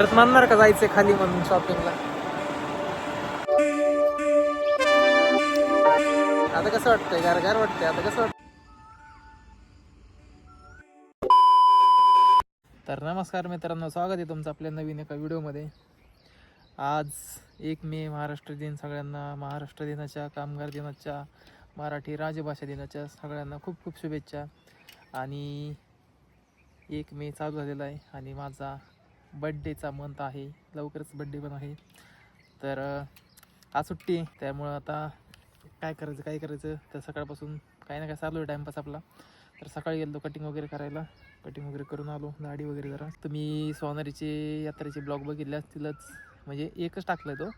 परत मानणार का जायचंय खाली म्हणून शॉपिंगला आता कसं वाटतंय? गार गार वाटतंय. आता कसं वाटतं तर नमस्कार मित्रांनो स्वागत आहे तुमचं आपल्या नवीन एका व्हिडिओमध्ये. आज एक मे महाराष्ट्र दिन सगळ्यांना महाराष्ट्र दिनाच्या कामगार दिनाच्या मराठी राजभाषा दिनाच्या सगळ्यांना खूप खूप शुभेच्छा. आणि एक मे चालू झालेला आहे आणि माझा बड्डेचा मंथ आहे. लवकरच बड्डे पण आहे. तर आज सुट्टी आहे. त्यामुळं आता काय करायचं काय करायचं? तर सकाळपासून काही ना काय चालू आहे टाईमपास आपला. तर सकाळी गेलो कटिंग वगैरे करायला. कटिंग वगैरे करून आलो. दाढी वगैरे जरा. तुम्ही सोनारीचे यात्रेचे ब्लॉग बघितले असतीलच. म्हणजे एकच टाकला आहे तो.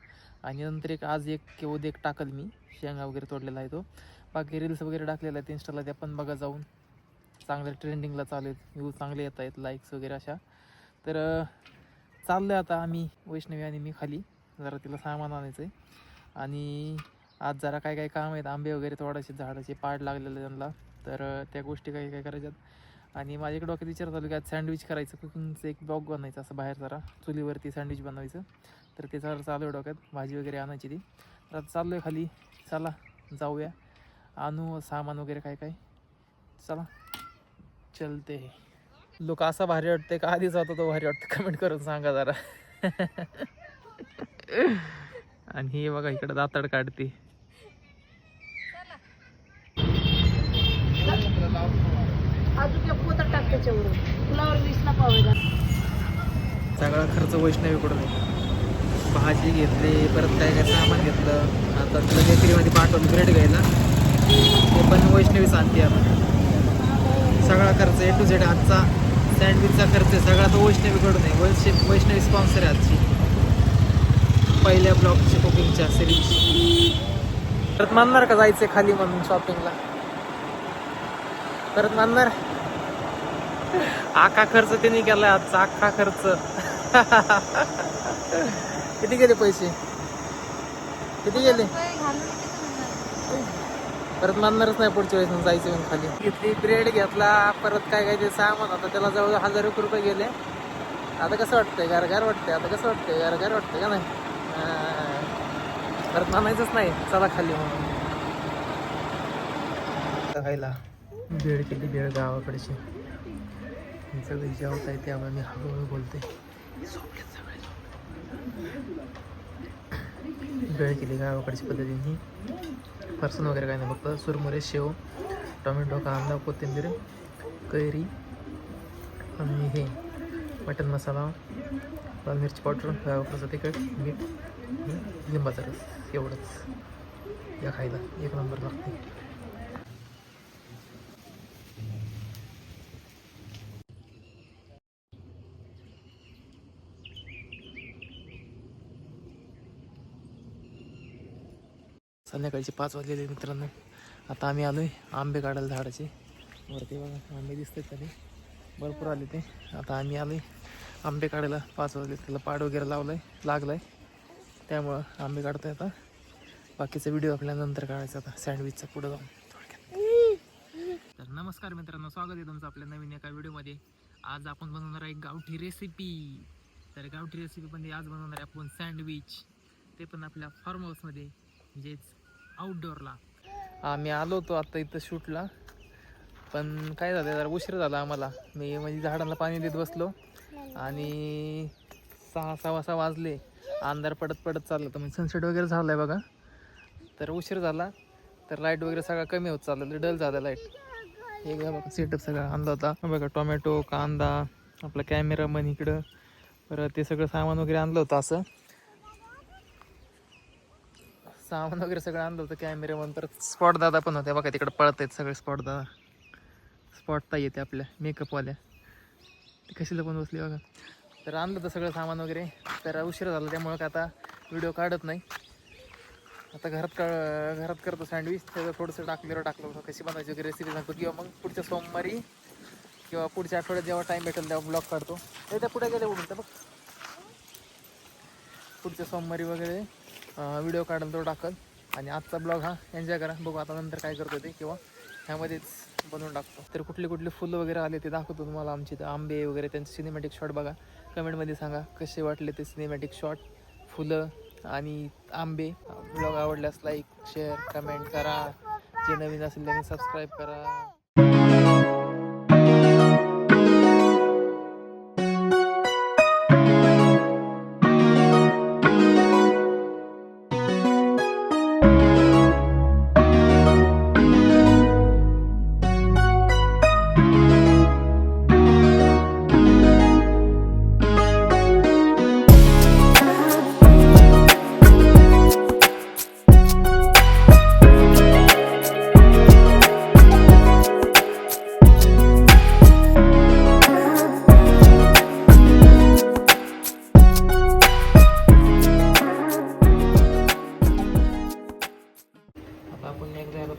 आणि नंतर एक आज एक किंवा उद्या एक टाकल मी. शेंगा वगैरे तोडलेला आहे तो. बाकी रील्स वगैरे टाकलेला आहेत. इंस्टाला त्या पण बघा जाऊन. चांगल्या ट्रेंडिंगला चालू आहेत व्ह्यू चांगले येत आहेत लाईक्स वगैरे अशा. तर चाललं चाललो आहे आता आम्ही वैष्णवी आणि मी खाली. जरा तिला सामान आणायचं आहे आणि आज जरा काय काय काम आहेत आंबे वगैरे तोडायचे झाडाचे पाड लागलेले त्यांना. तर त्या गोष्टी काही काय करायच्यात. आणि माझ्याकडे डोक्यात विचार चालू की आज सँडविच करायचं. कुकिंगचं एक ब्लॉग बनवायचं असं बाहेर जरा. चुलीवरती सँडविच बनवायचं. तर ते जरा चालू आहे डोक्यात. भाजी वगैरे आणायची ती. तर आता चाललो आहे खाली. चला जाऊया. आणू सामान वगैरे काय काय. चला चलते. लुक असा भारी वाटते का आधीच होता तो भारी वाटतं कमेंट करून सांगा जरा. आणि हे बघा इकडे दातड काढते. सगळा खर्च वैष्णवीकडून भाजी घेतली परत काय काय सामान घेतलं. आता तुला बेकरीमध्ये पाठवून ब्रेड घ्यायला. ते पण वैष्णवी सांगते आपण सगळा खर्च ए टू झेड आजचा. सँडविचचा खर्च आहे. सगळा तो वैष्णवीकडून आहे. वैष्णवी वैष्णवी स्पॉन्सर आहे आजची. पहिल्या ब्लॉकची कुकिंगच्या सिरीजची परत मानणार का जायचं खाली म्हणून शॉपिंगला परत मानणार? आका खर्च त्यांनी केलाय आजचा. अख्खा खर्च. किती गेले पैसे? किती गेले? परत मानणारच नाही पुढच्या वेळेस जायचं म्हणून खाली. घेतली ब्रेड घेतला परत काय काय ते सामान आता त्याला जवळ हजार एक रुपये गेले. आता कसं वाटतंय? गार गार वाटतंय? आता कसं वाटतंय? गार गार वाटतंय का नाही. परत मानायचंच नाही. चला खाली म्हणून खायला. भेळ केली भेळ गावाकडची. सगळे जेवत आहे त्यामुळे मी हळूहळू बोलते. भेळ केली गावाकडची पद्धतीने. फरसन वगैरे काय नाही. फक्त सुरमुरे शेव टोमॅटो कांदा कोथिंबीर कैरी आणि हे मटन मसाला लाल मिरची पावडर गावाकडचं तिखट मीठ लिंबाचा रस. एवढंच. या खायला. एक नंबर लागते. संध्याकाळचे पाच वाजलेले मित्रांनो. आता आम्ही आलो आहे आंबे काढायला झाडाचे. वरती बघा आंबे दिसतात त्याने भरपूर आले ते. आता आम्ही आलोय आंबे काढायला. पाच वाजले त्याला पाड वगैरे लावलाय लागलाय. त्यामुळं आंबे काढतो आता. बाकीचा व्हिडिओ आपल्या नंतर काढायचा आता. सँडविचचा पुढे जाऊन. थोडक्यात. तर नमस्कार मित्रांनो स्वागत आहे तुमचं आपल्या नवीन एका व्हिडिओमध्ये. आज आपण बनवणार आहे गावठी रेसिपी तर गावठी रेसिपीमध्ये आज बनवणार आहे आपण सँडविच. ते पण आपल्या फार्म हाऊसमध्ये म्हणजेच आउटडोअरला आम्ही आलो होतो आता इथं शूटला. पण काय झालं जरा उशीर झाला आम्हाला. मी म्हणजे झाडांना पाणी देत बसलो. आणि सहा सहा सहा वाजले. अंधार पडत पडत चाललं. तर म्हणजे सनसेट वगैरे झाला आहे बघा. तर उशीर झाला. तर लाइट वगैरे सगळा कमी होत चाललं. डल झाला लाइट हे बघा बघा सेटअप सगळा आणला होता. बघा टोमॅटो कांदा आपला कॅमेरा मन इकडं. परत ते सगळं सामान वगैरे आणलं होतं असं. सामान वगैरे सगळं आणलं होतं कॅमेरा परत स्पॉट दादा पण होते बघा तिकडे पळत आहेत सगळे स्पॉट दादा. स्पॉट ताई येते आपल्या मेकअपवाल्या कशीला पण बसली बघा. तर आणलं होतं सगळं सामान वगैरे. तर उशीर झाला त्यामुळं का आता व्हिडिओ काढत नाही. आता घरात का घरात करतो सँडविच त्याचं थोडंसं टाकलेलं टाकलं होतं. कशी बनवायची वगैरे रेसिपी सांगतो. किंवा मग पुढच्या सोमवारी किंवा पुढच्या आठवड्यात जेव्हा टाईम भेटेल तेव्हा ब्लॉग काढतो. हे त्या पुढे गेले उडून तर बघ. पुढच्या सोमवारी वगैरे. व्हिडिओ काढाल तो टाकल. आणि आजचा ब्लॉग हा एन्जॉय करा. बघू आता नंतर काय करतो ते किंवा ह्यामध्येच बनवून टाकतो. तर कुठले कुठले फुलं वगैरे आले ते दाखवतो तुम्हाला आमचे. इथं आंबे वगैरे त्यांचे सिनेमॅटिक शॉट बघा. कमेंटमध्ये सांगा कसे वाटले ते सिनेमॅटिक शॉट फुलं आणि आंबे. ब्लॉग आवडल्यास लाईक शेअर कमेंट करा. जे नवीन असेल त्यांनी सबस्क्राईब करा.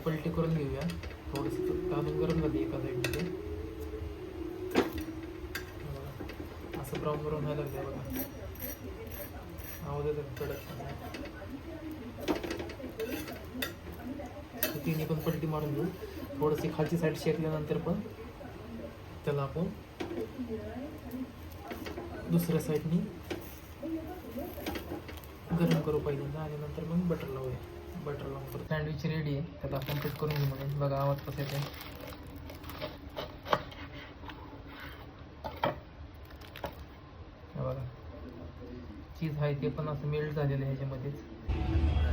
पलटी करून घेऊया. थोडंसं काढून गरम झाली एका साईडमध्ये असं ब्राऊन ब्राऊन व्हायला लागलं बघा. आवाज कडक तिन्ही पण पलटी मारून घेऊ. थोडीशी खालची साईड शेकल्यानंतर पण त्याला आपण दुसऱ्या साईडनी गरम करू पाहिजे आणि नंतर मग बटर लावूया. बटर लावून परत सँडविच रेडी आहे त्यात आपण कट करून घेऊ म्हणून. बघा आवाज कसा येते बघा. चीज आहे ते पण असं मेल्ट झालेलं आहे ह्याच्यामध्येच